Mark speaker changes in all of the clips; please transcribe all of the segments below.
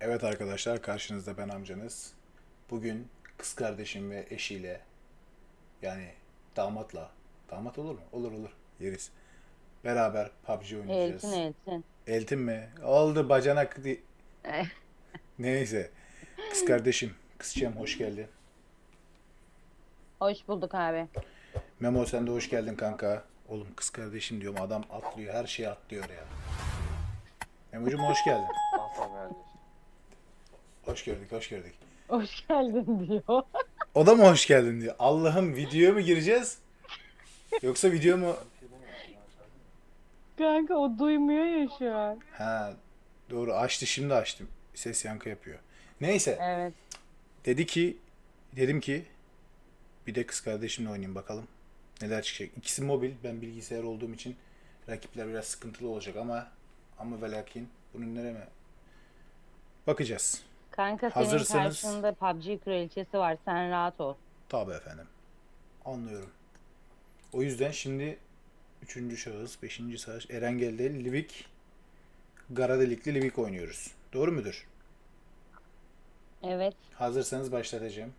Speaker 1: Evet arkadaşlar karşınızda ben amcanız. Bugün kız kardeşim ve eşiyle yani damatla damat olur mu? Olur olur yeriz. Beraber PUBG oynayacağız.
Speaker 2: Eltin eltin.
Speaker 1: Eltin mi? Oldu bacanak di-
Speaker 2: Eh.
Speaker 1: Neyse. Kız kardeşim, kızcağım hoş geldin.
Speaker 2: Hoş bulduk abi.
Speaker 1: Memo sen de hoş geldin kanka. Oğlum kız kardeşim diyorum adam atlıyor her şeyi atlıyor ya. Memo'cum hoş geldin. Hoş gördük, hoş gördük.
Speaker 2: Hoş geldin diyor.
Speaker 1: O da mı hoş geldin diyor. Allah'ım videoya mı gireceğiz? Yoksa video mu?
Speaker 2: Kanka o duymuyor ya şu an.
Speaker 1: Ha doğru açtı şimdi açtım. Ses yankı yapıyor. Neyse
Speaker 2: Evet.
Speaker 1: dedi ki dedim ki bir de kız kardeşimle oynayayım bakalım. Neler çıkacak. İkisi mobil. Ben bilgisayar olduğum için rakipler biraz sıkıntılı olacak ama ama ve lakin bunun nereye bakacağız.
Speaker 2: Kanka senin
Speaker 1: Hazırsanız-
Speaker 2: karşında PUBG kraliçesi var. Sen rahat ol.
Speaker 1: Tabii efendim. Anlıyorum. O yüzden şimdi üçüncü şahıs, beşinci şahıs Erengel değil, Livik Gara delikli Livik oynuyoruz. Doğru mudur?
Speaker 2: Evet.
Speaker 1: Hazırsanız başlatacağım.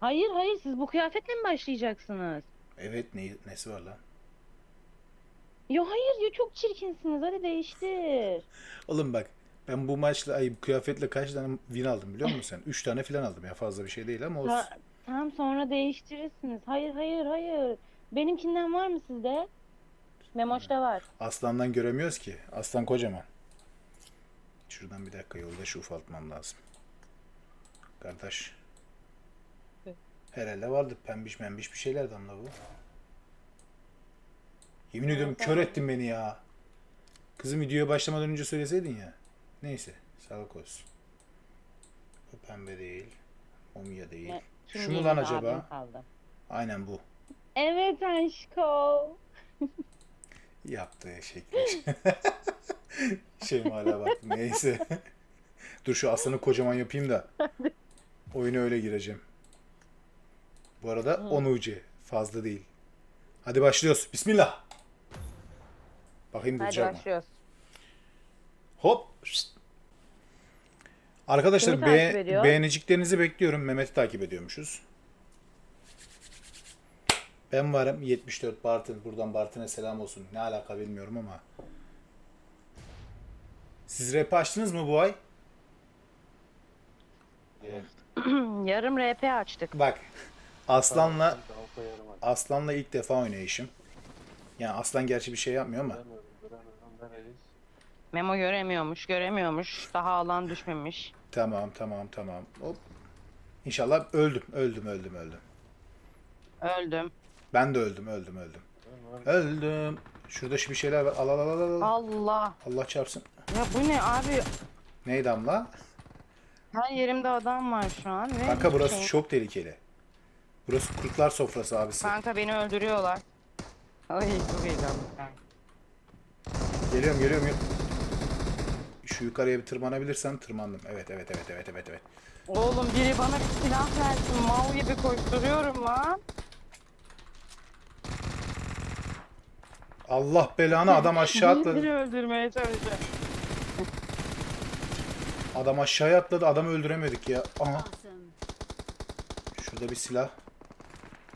Speaker 2: Hayır hayır siz bu kıyafetle mi başlayacaksınız?
Speaker 1: Evet ne, nesi var lan?
Speaker 2: Yo hayır yo çok çirkinsiniz. Hadi değiştir.
Speaker 1: Oğlum bak ben bu maçla ay bu kıyafetle kaç tane win aldım biliyor musun sen? Üç tane falan aldım ya fazla bir şey değil ama olsun.
Speaker 2: Ta- tamam sonra değiştirirsiniz. Hayır hayır hayır. Benimkinden var mı sizde? Memoş'ta var.
Speaker 1: Aslandan göremiyoruz ki. Aslan kocaman. Şuradan bir dakika yoldaşı ufaltmam lazım. Kardeş. Herhalde vardı pembiş membiş bir şeyler damla bu. Yemin ediyorum kör ettin beni ya. Kızım videoya başlamadan önce söyleseydin ya. Neyse sağlık olsun. Bu pembe değil. Mumya değil.
Speaker 2: Kim
Speaker 1: Şu mu lan acaba?
Speaker 2: Kaldı.
Speaker 1: Aynen bu.
Speaker 2: Evet aşko.
Speaker 1: Yaptığı şekli. şey hala bak neyse. Dur şu aslanı kocaman yapayım da. Oyuna öyle gireceğim. Bu arada 10 UC. Fazla değil. Hadi başlıyoruz. Bismillah. Bakayım
Speaker 2: Hadi
Speaker 1: bulacak mı?
Speaker 2: başlıyoruz.
Speaker 1: Hop. Şşt. Arkadaşlar
Speaker 2: Kimi takip
Speaker 1: be-
Speaker 2: ediyor?
Speaker 1: beğeniciklerinizi bekliyorum. Mehmet'i takip ediyormuşuz. Ben varım 74 Bartın. Buradan Bartın'a selam olsun. Ne alaka bilmiyorum ama. Siz rap açtınız mı bu ay?
Speaker 2: Yarım RP açtık.
Speaker 1: Bak. Aslan'la. Aslan'la ilk defa oynayışım. Yani Aslan gerçi bir şey yapmıyor ama.
Speaker 2: Memo göremiyormuş, göremiyormuş. Daha alan düşmemiş.
Speaker 1: Tamam tamam tamam. Hop. İnşallah öldüm öldüm öldüm öldüm.
Speaker 2: Öldüm.
Speaker 1: Ben de öldüm öldüm öldüm. Öldüm. Şurada şu bir şeyler var. Al al al al, al.
Speaker 2: Allah.
Speaker 1: Allah çarpsın.
Speaker 2: Ya bu ne abi?
Speaker 1: Neydi damla?
Speaker 2: Her yerimde adam var şu an. Ve
Speaker 1: Kanka burası
Speaker 2: şey-
Speaker 1: çok tehlikeli. Burası kurtlar sofrası abisi.
Speaker 2: Kanka beni öldürüyorlar. Ay çok heyecanlı. kanka.
Speaker 1: Geliyorum geliyorum. Şu yukarıya bir tırmanabilirsem tırmandım. Evet evet evet evet evet evet.
Speaker 2: Oğlum biri bana bir silah versin. Mal gibi koşturuyorum lan.
Speaker 1: Allah belanı adam aşağı atladı.
Speaker 2: Biri öldürmeye çalışıyor.
Speaker 1: Adam aşağıya atladı. Adamı öldüremedik ya. Aha. Şurada bir silah.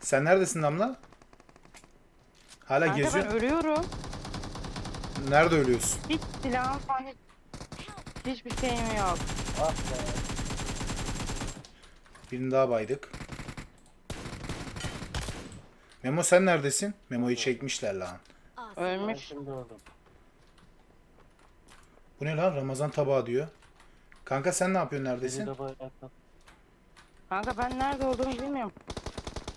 Speaker 1: Sen neredesin Damla? Hala
Speaker 2: Kanka
Speaker 1: geziyor.
Speaker 2: ben ölüyorum.
Speaker 1: Nerede ölüyorsun?
Speaker 2: Hiç silahım falan hiç... Hiçbir şeyim yok.
Speaker 3: Ah be.
Speaker 1: Birini daha baydık. Memo sen neredesin? Memo'yu çekmişler lan.
Speaker 3: Ben
Speaker 2: Ölmüş.
Speaker 3: şimdi öldüm.
Speaker 1: Bu ne lan? Ramazan tabağı diyor. Kanka sen ne yapıyorsun
Speaker 3: Beni
Speaker 1: neredesin?
Speaker 3: de.
Speaker 2: Kanka ben nerede olduğumu bilmiyorum.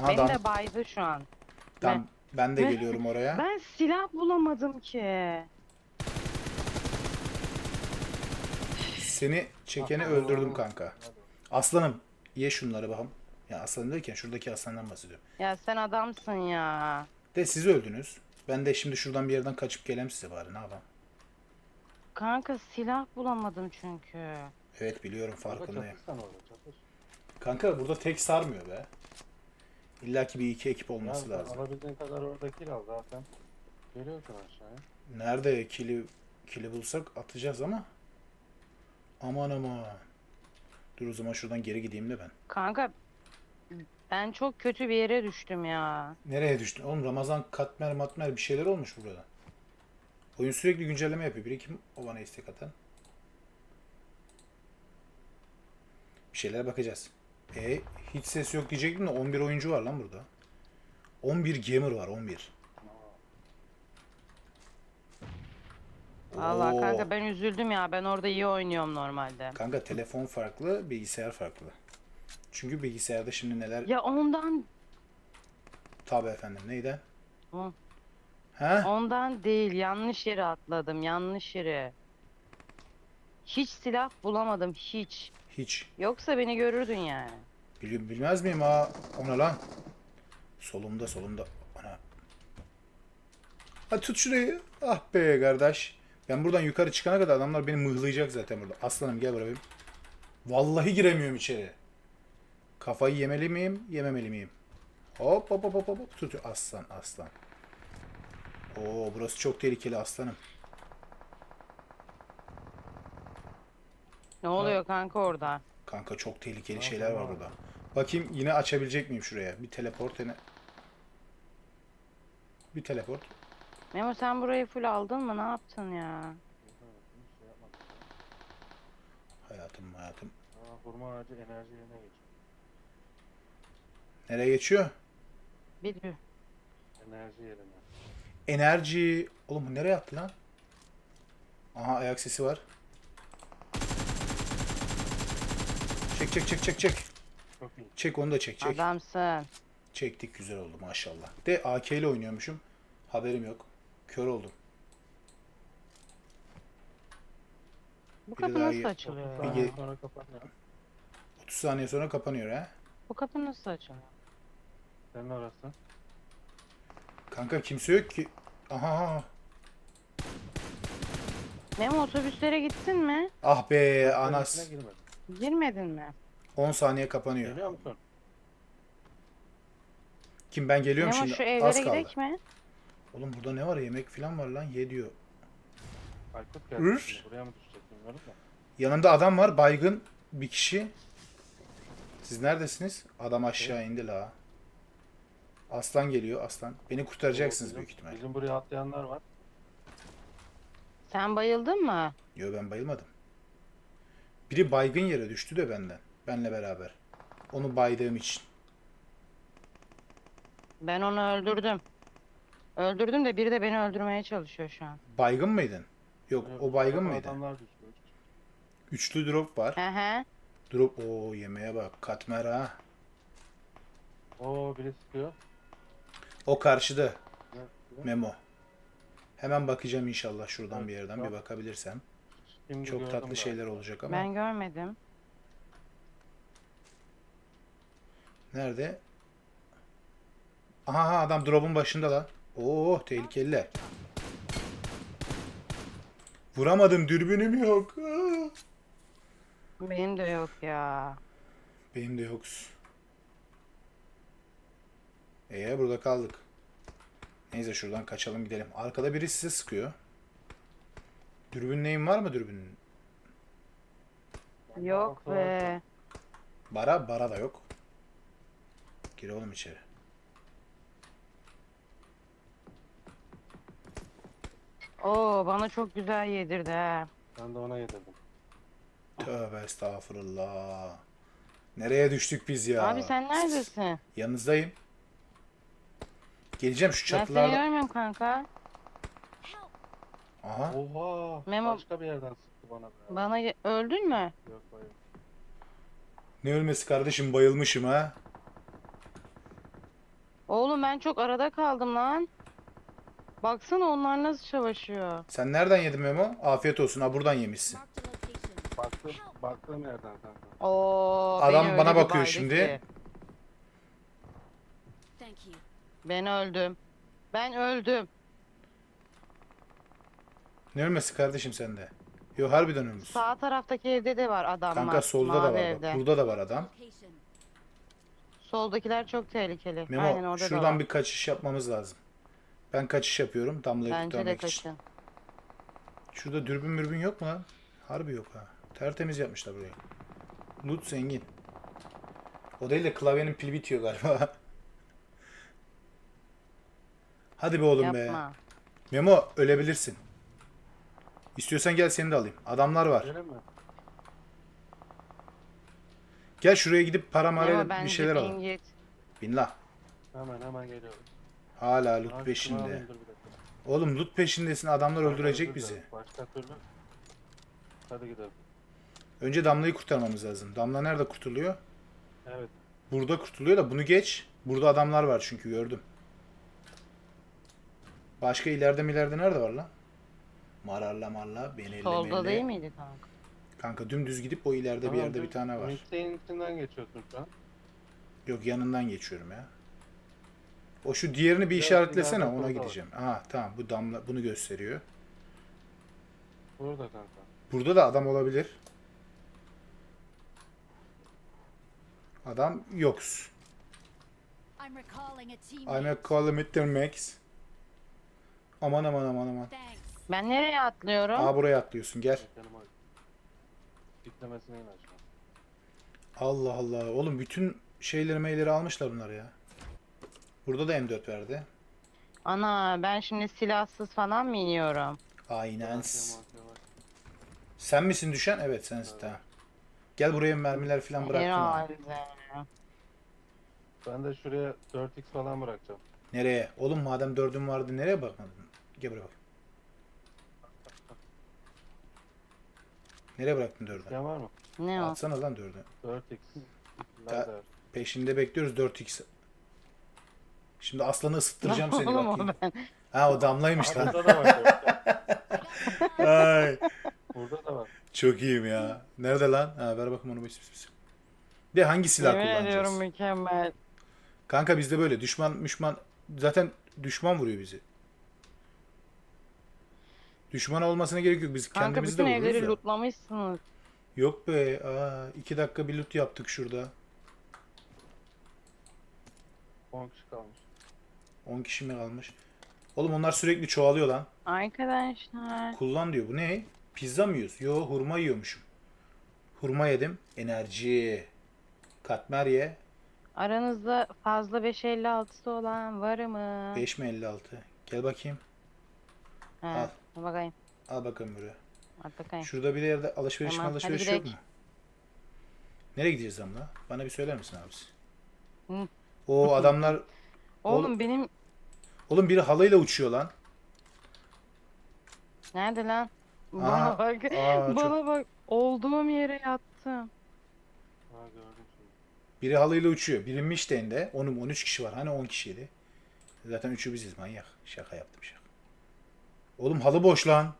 Speaker 1: Aha,
Speaker 2: Beni
Speaker 1: dam-
Speaker 2: de baydı şu an.
Speaker 1: dam- ben de geliyorum oraya.
Speaker 2: Ben silah bulamadım ki.
Speaker 1: Seni çekeni öldürdüm kanka. Aslanım ye şunları bakalım. Ya aslan derken şuradaki aslandan bahsediyorum.
Speaker 2: Ya sen adamsın ya.
Speaker 1: De siz öldünüz. Ben de şimdi şuradan bir yerden kaçıp gelem size bari ne yapalım.
Speaker 2: Kanka silah bulamadım çünkü.
Speaker 1: Evet biliyorum farkındayım. Kanka burada tek sarmıyor be. İlla ki bir iki ekip
Speaker 3: Ya
Speaker 1: olması
Speaker 3: sen
Speaker 1: lazım.
Speaker 3: alabildiğin kadar orada kill al zaten. Geliyorsun aşağıya.
Speaker 1: Nerede kili kili bulsak atacağız ama. Aman aman. Dur o zaman şuradan geri gideyim de ben.
Speaker 2: Kanka ben çok kötü bir yere düştüm ya.
Speaker 1: Nereye düştün? Oğlum Ramazan katmer matmer bir şeyler olmuş burada. Oyun sürekli güncelleme yapıyor. Biri kim o bana istek atan? Bir şeylere bakacağız. E hiç ses yok diyecektim de 11 oyuncu var lan burada. 11 gamer var 11.
Speaker 2: Vallahi
Speaker 1: Oo.
Speaker 2: kanka ben üzüldüm ya. Ben orada iyi oynuyorum normalde.
Speaker 1: Kanka telefon farklı, bilgisayar farklı. Çünkü bilgisayarda şimdi neler...
Speaker 2: Ya ondan
Speaker 1: Tabi efendim neydi?
Speaker 2: Hı.
Speaker 1: He?
Speaker 2: ondan değil. Yanlış yere atladım. Yanlış yere. Hiç silah bulamadım hiç.
Speaker 1: Hiç.
Speaker 2: Yoksa beni görürdün yani.
Speaker 1: Bil- bilmez miyim ha? Ona lan. Solumda solumda. Ana. Ha tut şurayı. Ah be kardeş. Ben buradan yukarı çıkana kadar adamlar beni mıhlayacak zaten burada. Aslanım gel buraya. Vallahi giremiyorum içeri. Kafayı yemeli miyim, yememeli miyim? Hop hop hop hop hop. Tut aslan aslan. Oo burası çok tehlikeli aslanım.
Speaker 2: Ne oluyor kanka orada?
Speaker 1: Kanka çok tehlikeli şeyler var burada. Bakayım yine açabilecek miyim şuraya? Bir teleport yine. Bir teleport.
Speaker 2: Memo sen burayı full aldın mı? Ne yaptın ya?
Speaker 1: Hayatım hayatım.
Speaker 3: Aa, hurma ağacı enerji yerine geçiyor.
Speaker 1: Nereye geçiyor?
Speaker 2: Bir.
Speaker 3: Enerji yerine.
Speaker 1: Enerji. Oğlum bu nereye attı lan? Aha ayak sesi var. Çek çek çek çek çek.
Speaker 3: Çok iyi.
Speaker 1: Çek onu da çek çek.
Speaker 2: Adamsın.
Speaker 1: Çektik güzel oldu maşallah. De AK ile oynuyormuşum. Haberim yok. Kör oldum.
Speaker 2: Bu
Speaker 1: de
Speaker 2: kapı
Speaker 1: daha
Speaker 2: nasıl açılıyor?
Speaker 1: Bir
Speaker 2: ya?
Speaker 1: ge-
Speaker 3: Sonra kapanıyor.
Speaker 1: 30 saniye sonra kapanıyor ha.
Speaker 2: Bu kapı nasıl açılıyor?
Speaker 3: Senin orası.
Speaker 1: Kanka kimse yok ki. Aha, Aha.
Speaker 2: Memo otobüslere gittin mi?
Speaker 1: Ah be anas.
Speaker 3: girmedi.
Speaker 2: Girmedin mi?
Speaker 1: 10 saniye kapanıyor.
Speaker 3: Geliyor musun?
Speaker 1: Kim ben geliyorum
Speaker 2: Memo
Speaker 1: şimdi.
Speaker 2: şu
Speaker 1: Az
Speaker 2: evlere
Speaker 1: kaldı.
Speaker 2: gidek mi?
Speaker 1: Oğlum burada ne var? Yemek falan var lan. Ye diyor.
Speaker 3: Aykut geldi.
Speaker 1: Üf.
Speaker 3: şimdi. Buraya mı düşecek bilmiyorum da.
Speaker 1: Yanında adam var. Baygın bir kişi. Siz neredesiniz? Adam aşağı indi la. Aslan geliyor aslan. Beni kurtaracaksınız
Speaker 3: Bizim-
Speaker 1: büyük ihtimal.
Speaker 3: Bizim buraya atlayanlar var.
Speaker 2: Sen bayıldın mı?
Speaker 1: Yo ben bayılmadım. Biri baygın yere düştü de benden. Benle beraber. Onu baydığım için.
Speaker 2: Ben onu öldürdüm. Öldürdüm de biri de beni öldürmeye çalışıyor şu an.
Speaker 1: Baygın mıydın? Yok o baygın mıydı?
Speaker 3: Adamlar düştü.
Speaker 1: Üçlü drop var.
Speaker 2: He he.
Speaker 1: Drop o yemeğe bak. Katmer ha.
Speaker 3: Oo biri sıkıyor.
Speaker 1: O karşıda? Memo. Hemen bakacağım inşallah şuradan
Speaker 3: Evet,
Speaker 1: bir yerden
Speaker 3: tamam.
Speaker 1: bir bakabilirsem.
Speaker 3: Şimdi
Speaker 1: Çok
Speaker 3: gördüm
Speaker 1: tatlı
Speaker 3: galiba.
Speaker 1: şeyler olacak ama.
Speaker 2: Ben görmedim.
Speaker 1: Nerede? Aha aha, adam drop'un başında lan. Oo tehlikeliler. Vuramadım dürbünüm yok.
Speaker 2: Benim de yok ya.
Speaker 1: Benim de yok. Ee burada kaldık. Neyse şuradan kaçalım gidelim. Arkada biri size sıkıyor. Dürbün neyin var mı dürbünün?
Speaker 2: Yok be.
Speaker 1: Bara, bara da yok. Gir oğlum içeri.
Speaker 2: Oo bana çok güzel yedirdi ha.
Speaker 3: Ben de ona yedirdim.
Speaker 1: Tövbe estağfurullah. Nereye düştük biz ya?
Speaker 2: Abi sen neredesin?
Speaker 1: Yanınızdayım. Geleceğim şu
Speaker 2: Ben seni
Speaker 1: çatılarda.
Speaker 2: görmüyorum kanka.
Speaker 1: Aha.
Speaker 3: Oha.
Speaker 2: Memo-
Speaker 3: Başka bir yerden sıktı bana. be.
Speaker 2: Bana öldün mü?
Speaker 3: Yok hayır.
Speaker 1: Ne ölmesi kardeşim bayılmışım ha.
Speaker 2: Oğlum ben çok arada kaldım lan. Baksana onlar nasıl savaşıyor.
Speaker 1: Sen nereden yedin Memo? Afiyet olsun. Ha buradan yemişsin.
Speaker 3: Baktım, baktığım yerden kanka.
Speaker 2: Oo,
Speaker 1: Adam
Speaker 2: beni
Speaker 1: bana
Speaker 2: öyle bir
Speaker 1: bakıyor
Speaker 2: baydı
Speaker 1: şimdi.
Speaker 2: ki.
Speaker 4: Thank you.
Speaker 2: Ben öldüm. Ben öldüm.
Speaker 1: Ne ölmesi kardeşim sende? Yo harbiden ölmüşsün.
Speaker 2: Sağ taraftaki evde de var adamlar.
Speaker 1: Kanka solda da
Speaker 2: mavi
Speaker 1: var.
Speaker 2: evde.
Speaker 1: Bak. Burada da var adam.
Speaker 4: Location.
Speaker 2: Soldakiler çok tehlikeli.
Speaker 1: Memo
Speaker 2: Aynen orada da
Speaker 1: şuradan
Speaker 2: var.
Speaker 1: bir kaçış yapmamız lazım. Ben kaçış yapıyorum. Damlayı
Speaker 2: Bence de
Speaker 1: kurtarmak için.
Speaker 2: kaçın.
Speaker 1: Şurada dürbün mürbün yok mu lan? Harbi yok ha. Tertemiz yapmışlar burayı. Loot zengin. O değil de klavyenin pili bitiyor galiba. Hadi be oğlum be.
Speaker 2: Yapma.
Speaker 1: Memo ölebilirsin. İstiyorsan gel seni de alayım. Adamlar var.
Speaker 3: Mi?
Speaker 1: Gel şuraya gidip para
Speaker 2: Ama
Speaker 1: marayla
Speaker 2: bence
Speaker 1: bir şeyler
Speaker 2: bin
Speaker 1: alalım.
Speaker 2: git.
Speaker 1: Bin la.
Speaker 3: Hemen hemen geliyorum.
Speaker 1: Hala loot peşinde.
Speaker 3: bir.
Speaker 1: Oğlum loot peşindesin. Adamlar öldürecek bizi.
Speaker 3: Başka türlü. Hadi gidelim.
Speaker 1: Önce Damla'yı kurtarmamız lazım. Damla nerede kurtuluyor?
Speaker 3: Evet.
Speaker 1: Burada kurtuluyor da bunu geç. Burada adamlar var çünkü gördüm. Başka ileride mi ileride nerede var lan? Mararla marla beni
Speaker 2: Solda değil miydi kanka?
Speaker 1: Kanka dümdüz gidip o ileride bir
Speaker 3: Tamam,
Speaker 1: yerde
Speaker 3: dur.
Speaker 1: bir tane var.
Speaker 3: Misteğin içinden geçiyorsun şu an.
Speaker 1: Yok yanından geçiyorum ya. O şu diğerini bir işaretlesene ona gideceğim. Aha tamam bu damla bunu gösteriyor.
Speaker 3: Burada kanka.
Speaker 1: Burada da adam olabilir. Adam yoks.
Speaker 4: I'm recalling a
Speaker 1: I'm
Speaker 4: teammate.
Speaker 1: a kilometer max. Aman aman aman aman.
Speaker 4: Thanks.
Speaker 2: Ben nereye atlıyorum?
Speaker 1: Aa buraya atlıyorsun gel.
Speaker 3: Mekanıma Diklemesine in aşağı.
Speaker 1: Allah Allah. Oğlum bütün şeyleri meyleri almışlar bunlar ya. Burada da M4 verdi.
Speaker 2: Ana ben şimdi silahsız falan mı iniyorum?
Speaker 1: Aynen. Sen misin düşen? Evet sensin tamam. Gel buraya mermiler falan bıraktım. ha.
Speaker 2: Herhalde.
Speaker 3: Ben de şuraya 4x falan bırakacağım.
Speaker 1: Nereye? Oğlum madem dördün vardı nereye bakmadın? Gel buraya bak. Nereye bıraktın dördü?
Speaker 3: İsteyen var mı?
Speaker 2: Ne o?
Speaker 1: Atsana lan dördü.
Speaker 3: 4x.
Speaker 1: Ya-
Speaker 3: Lazer.
Speaker 1: Peşinde bekliyoruz 4x. Şimdi aslanı ısıttıracağım seni bakayım.
Speaker 2: ben.
Speaker 1: Ha o damlaymış lan.
Speaker 3: Burada da var.
Speaker 1: Ay.
Speaker 3: Burada da var.
Speaker 1: Çok iyiyim ya. Nerede lan? Ha ver bakayım onu. Bis, bis. De hangi silah
Speaker 2: Yemin ediyorum
Speaker 1: kullanacağız?
Speaker 2: mükemmel.
Speaker 1: Kanka bizde böyle düşman müşman zaten düşman vuruyor bizi. Düşman olmasına gerek yok. Biz
Speaker 2: Kanka
Speaker 1: kendimizi de
Speaker 2: bütün
Speaker 1: vururuz
Speaker 2: evleri
Speaker 1: da.
Speaker 2: lootlamışsınız.
Speaker 1: Yok be. Aa, iki dakika bir loot yaptık şurada.
Speaker 3: 10 kişi kalmış.
Speaker 1: 10 kişi mi kalmış? Oğlum onlar sürekli çoğalıyor lan.
Speaker 2: Arkadaşlar.
Speaker 1: Kullan diyor. Bu ne? Pizza mı yiyoruz? Yo hurma yiyormuşum. Hurma yedim. Enerji. Katmer ye.
Speaker 2: Aranızda fazla 556'sı olan var mı?
Speaker 1: 5 mi 56? Gel bakayım.
Speaker 2: He,
Speaker 1: al.
Speaker 2: dur bakayım.
Speaker 1: Al bakalım buraya.
Speaker 2: At bakayım.
Speaker 1: Şurada bir yerde alışveriş
Speaker 2: Tamam,
Speaker 1: alışveriş
Speaker 2: hadi
Speaker 1: yok mu?
Speaker 2: gidelim.
Speaker 1: Nereye gideceğiz Damla? Bana bir söyler misin abisi?
Speaker 2: Hı.
Speaker 1: O adamlar...
Speaker 2: Oğlum
Speaker 1: Oğlum-
Speaker 2: benim
Speaker 1: Oğlum biri halıyla uçuyor lan.
Speaker 2: nerede lan? Bana
Speaker 1: Aha,
Speaker 2: bak.
Speaker 1: aa, çok-
Speaker 2: Bana bak. Olduğum yere yattım.
Speaker 3: Ha gördüm şimdi.
Speaker 1: Biri halıyla uçuyor. Biri Mişten'de. Onun 13 kişi var. Hani 10 kişiydi. Zaten üçü biziz manyak. Şaka yaptım şaka. Oğlum halı boş lan.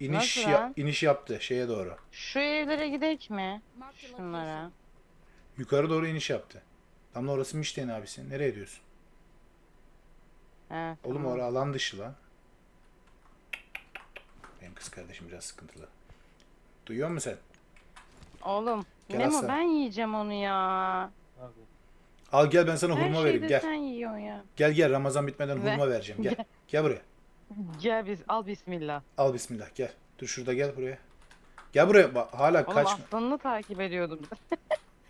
Speaker 1: İniş,
Speaker 2: Nasıl
Speaker 1: ya-
Speaker 2: lan?
Speaker 1: iniş yaptı şeye doğru.
Speaker 2: Şu evlere gidek mi? Şunlara.
Speaker 1: Yukarı doğru iniş yaptı. Tam da orası Mişten abisi. Nereye diyorsun?
Speaker 2: He,
Speaker 1: Oğlum
Speaker 2: tamam.
Speaker 1: orası alan dışı lan. Benim kız kardeşim biraz sıkıntılı. Duyuyor musun sen?
Speaker 2: Oğlum.
Speaker 1: Gel
Speaker 2: Memo
Speaker 1: aslan.
Speaker 2: ben yiyeceğim onu ya.
Speaker 3: Abi.
Speaker 1: Al gel ben sana
Speaker 2: Her
Speaker 1: hurma vereyim gel.
Speaker 2: sen yiyorsun ya.
Speaker 1: Gel gel Ramazan bitmeden
Speaker 2: Ver.
Speaker 1: hurma vereceğim gel. Gel buraya.
Speaker 2: Gel biz al bismillah.
Speaker 1: Al bismillah gel. Dur şurada gel buraya. Gel buraya. Bak, hala
Speaker 2: Oğlum
Speaker 1: kaçma.
Speaker 2: aslanını takip ediyordum.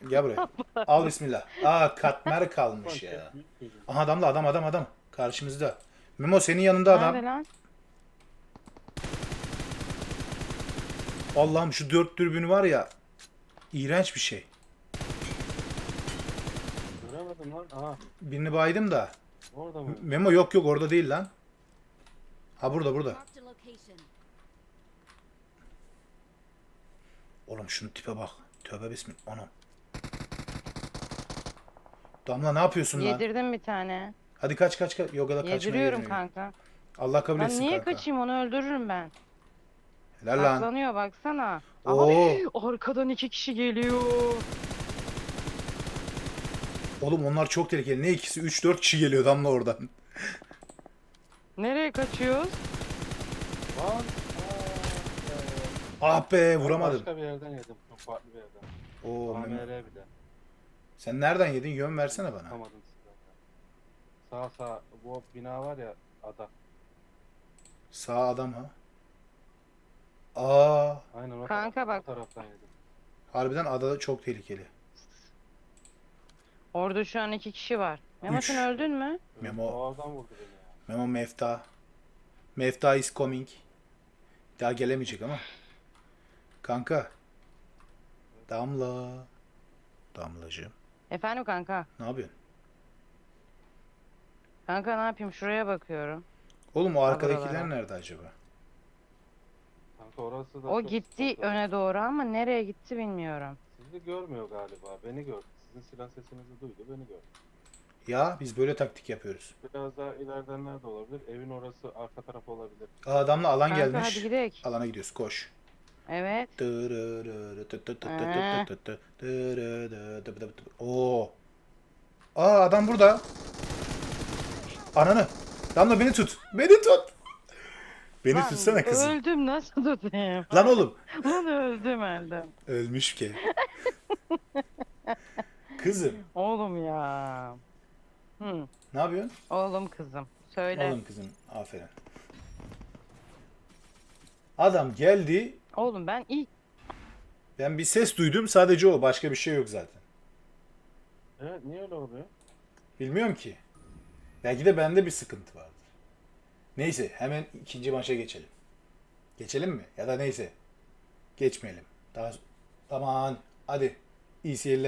Speaker 1: Gel buraya. Al bismillah. Aa katmer kalmış ya. Aha adamla adam adam adam. Karşımızda. Memo senin yanında adam.
Speaker 2: Nerede lan?
Speaker 1: Allah'ım şu dört dürbünü var ya. iğrenç bir şey.
Speaker 3: Göremedim lan. Aha.
Speaker 1: Birini baydım da.
Speaker 3: Orada mı?
Speaker 1: Memo yok yok orada değil lan. Ha burada burada. Oğlum şunun tipe bak. Tövbe bismillah. Anam. Damla ne yapıyorsun lan?
Speaker 2: Yedirdim bir tane.
Speaker 1: Hadi kaç kaç kaç. Yok ya da kaçma.
Speaker 2: Yediriyorum
Speaker 1: yediriyor.
Speaker 2: kanka.
Speaker 1: Allah kabul
Speaker 2: Ben
Speaker 1: etsin
Speaker 2: niye
Speaker 1: kanka.
Speaker 2: kaçayım onu öldürürüm ben.
Speaker 1: Helal lan.
Speaker 2: Saklanıyor baksana.
Speaker 1: Oo.
Speaker 2: Aha, arkadan iki kişi geliyor.
Speaker 1: Oğlum onlar çok tehlikeli. Ne ikisi? 3-4 kişi geliyor damla oradan.
Speaker 2: Nereye kaçıyoruz?
Speaker 3: Lan.
Speaker 1: Ah be vuramadım.
Speaker 3: Başka bir yerden yedim. Çok farklı bir yerden.
Speaker 1: Oo.
Speaker 3: AMR bir de.
Speaker 1: Sen nereden yedin? Yön versene bana.
Speaker 3: Tutamadım sizi. Sağ sağ. Bu bina var ya ada.
Speaker 1: Sağ adam ha. Aa,
Speaker 3: Aynen o
Speaker 2: Kanka
Speaker 3: taraf-
Speaker 2: bak.
Speaker 3: O taraftan yedim.
Speaker 1: harbiden adada çok tehlikeli.
Speaker 2: Orada şu an iki kişi var. Memo
Speaker 1: Üç.
Speaker 2: sen öldün mü?
Speaker 1: Memo.
Speaker 3: O adam vurdu beni ya.
Speaker 1: Memo Mefta. Mefta is coming. Daha gelemeyecek ama. Kanka. Damla. Damlacığım.
Speaker 2: Efendim kanka.
Speaker 1: Ne yapıyorsun?
Speaker 2: Kanka ne yapayım şuraya bakıyorum.
Speaker 1: Oğlum o arkadakiler
Speaker 2: buralara.
Speaker 1: nerede acaba?
Speaker 3: Kanka orası da
Speaker 2: O
Speaker 3: çok
Speaker 2: gitti
Speaker 3: sıkıntı.
Speaker 2: öne doğru ama nereye gitti bilmiyorum.
Speaker 3: Sizi görmüyor galiba. Beni gördü. Sizin silah sesinizi duydu. Beni gördü.
Speaker 1: Ya biz böyle taktik yapıyoruz.
Speaker 3: Biraz daha ileriden nerede olabilir? Evin orası arka tarafı olabilir.
Speaker 1: Aa, adamla alan
Speaker 2: Kanka
Speaker 1: gelmiş.
Speaker 2: hadi gidelim.
Speaker 1: Alana gidiyoruz koş.
Speaker 2: Evet.
Speaker 1: Oo. Aa adam burada. Ananı. Damla beni tut. Beni tut. Beni
Speaker 2: Lan
Speaker 1: tutsana kızım.
Speaker 2: Öldüm nasıl tutayım?
Speaker 1: Lan oğlum.
Speaker 2: Lan öldüm öldüm.
Speaker 1: Ölmüş ki. Kızım.
Speaker 2: Oğlum ya. Hı.
Speaker 1: Ne yapıyorsun?
Speaker 2: Oğlum kızım. Söyle.
Speaker 1: Oğlum kızım. Aferin. Adam geldi.
Speaker 2: Oğlum ben ilk
Speaker 1: Ben bir ses duydum. Sadece o. Başka bir şey yok zaten.
Speaker 3: Evet niye öyle oluyor?
Speaker 1: Bilmiyorum ki. Belki de bende bir sıkıntı vardır. Neyse hemen ikinci maça geçelim. Geçelim mi? Ya da neyse. Geçmeyelim. Daha aman hadi. İyi seyirler.